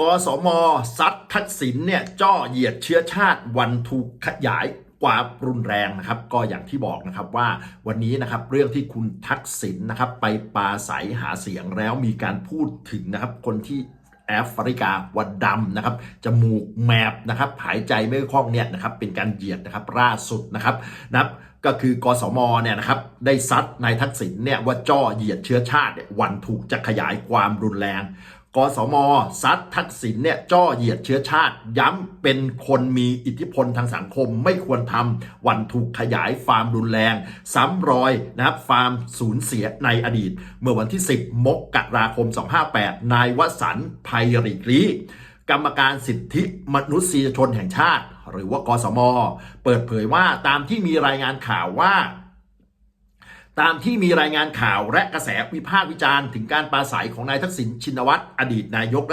กสมซัดทักษิณเนี่ยจ้อเหยียดเชื้อชาติวันถูกขยายความรุนแรงนะครับก็อย่างที่บอกนะครับว่าวันนี้นะครับเรื่องที่คุณทักษิณนะครับไปปาศัยหาเสียงแล้วมีการพูดถึงนะครับคนที่แอฟริกาวัดดำนะครับจมูกแมบนะครับหายใจไม่คล่องเนี่ยนะครับเป็นการเหยียดนะครับล่าสุดนะครับนะครับ ก็คือกสมเนี่ยนะครับได้ซัดนายทักษิณเนี่ยว่าจ้อเหยียดเชื้อชาติเนี่ยวันถูกจะขยายความรุนแรง กสมซัดทักษิณเนี่ยจ้อเหยียดเชื้อชาติ ย้ำเป็นคนมีอิทธิพลทางสังคมไม่ควรทำวันถูกขยายฟามรุนแรง ซ้ำรอยนะครับฟามสูญเสียในอดีต เมื่อวันที่ 10 มกราคม 258 นายวสันต์ไพริกลีกรรมการสิทธิมนุษยชนแห่งชาติ หรือว่ากสม เปิดเผยว่าตามที่มีรายงานข่าวว่าตามที่มีรายงานข่าวและกระแสวิพากษ์วิจารณ์ถึงการปราศัยของนายทักษิณชินวัตรอดีตนายก